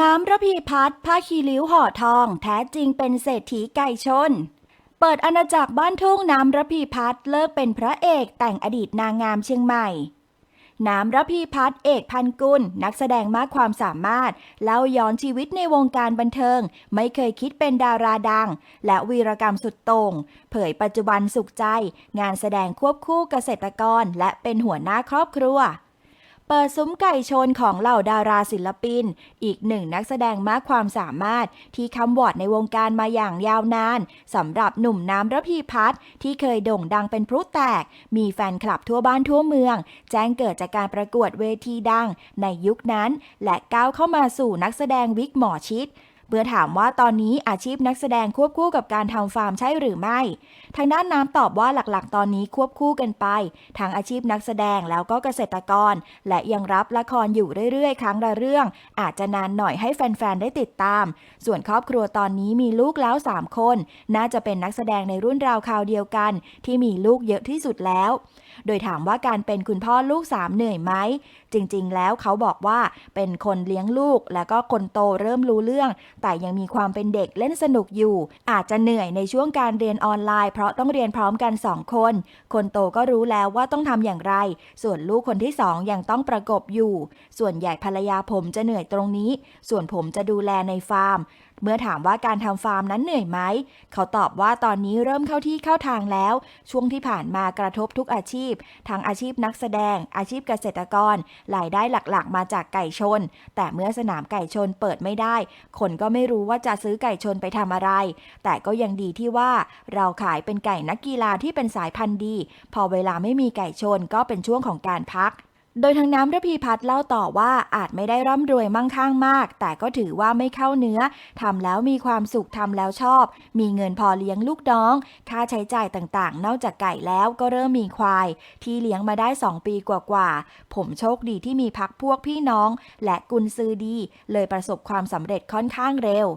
น้ำระพีพัฒน์ผ้าคีริ้วห่อทอง แท้จริงเป็นเศรษฐีไก่ชน เปิดอาณาจักรบ้านทุ่งน้ำระพีพัฒน์เลิกเป็นพระเอกแต่งอดีตนางงามเชียงใหม่ น้ำระพีพัฒน์เอกพันกุล นักแสดงมากความสามารถ เล่าย้อนชีวิตในวงการบันเทิง ไม่เคยคิดเป็นดาราดัง และวีรกรรมสุดโต่งเผยปัจจุบันสุขใจ งานแสดงควบคู่เกษตรกร และเป็นหัวหน้าครอบครัว เปิดซุ้มไก่ชนของเหล่าดาราศิลปิน อีกหนึ่งนักแสดงมากความสามารถที่คำวอดในวงการมาอย่างยาวนานสำหรับหนุ่มน้ำระพีพัฒน์ที่เคยโด่งดังเป็นพลุแตก มีแฟนคลับทั่วบ้านทั่วเมือง แจ้งเกิดจากการประกวดเวทีดังในยุคนั้น และก้าวเข้ามาสู่นักแสดงวิกหมอชิด เมื่อถามว่าตอนนี้อาชีพนักแสดงควบคู่กับการทำฟาร์มใช่หรือไม่ ทางด้านน้ำตอบว่าหลักๆ ตอนนี้ควบคู่กันไปทั้งอาชีพนักแสดงแล้วก็เกษตรกร และยังรับละครอยู่เรื่อยๆ ครั้งละเรื่อง อาจจะนานหน่อยให้แฟนๆ ได้ติดตาม ส่วนครอบครัวตอนนี้มีลูกแล้ว 3 คน น่าจะเป็นนักแสดงในรุ่นราวคราวเดียวกัน ที่มีลูกเยอะที่สุดแล้ว โดยถามว่าการเป็นคุณพ่อลูกสามเหนื่อยไหมจริงๆ แล้วเขาบอกว่าเป็นคนเลี้ยงลูก แล้วก็คนโตเริ่มรู้เรื่องแต่ยังมีความเป็นเด็กเล่นสนุกอยู่ อาจจะเหนื่อยในช่วงการเรียนออนไลน์ เพราะต้องเรียนพร้อมกัน 2 คน คนโตก็รู้แล้วว่าต้องทำอย่างไร ส่วนลูกคนที่2ยังต้องประกบอยู่ ส่วนใหญ่ภรรยาผมจะเหนื่อยตรงนี้ ส่วนผมจะดูแลในฟาร์ม เมื่อถามว่าการทำฟาร์มนั้นเหนื่อยไหม เขาตอบว่าตอนนี้เริ่มเข้าที่เข้าทางแล้ว ช่วงที่ผ่านมากระทบทุกอาชีพ ทั้งอาชีพนักแสดง อาชีพเกษตรกรรายได้หลักๆ มาจากไก่ชน แต่เมื่อสนามไก่ชนเปิดไม่ได้ คนก็ไม่รู้ว่าจะซื้อไก่ชนไปทำอะไร แต่ก็ยังดีที่ว่า เราขายเป็นไก่นักกีฬาที่เป็นสายพันธุ์ดี พอเวลาไม่มีไก่ชนก็เป็นช่วงของการพัก โดยทางน้ำระพีพัฒน์เล่าต่อว่าอาจไม่ได้ร่ำรวยมั่งคั่งมาก แต่ก็ถือว่าไม่เข้าเนื้อทำแล้วมีความสุขทำแล้วชอบ มีเงินพอเลี้ยงลูกน้อง ค่าใช้จ่ายต่างๆ นอกจากไก่แล้วก็เริ่มมีควาย ที่เลี้ยงมาได้ 2 ปีกว่าๆ ผมโชคดีที่มีพักพวกพี่น้อง และกุนซือดี เลยประสบความสำเร็จค่อนข้างเร็ว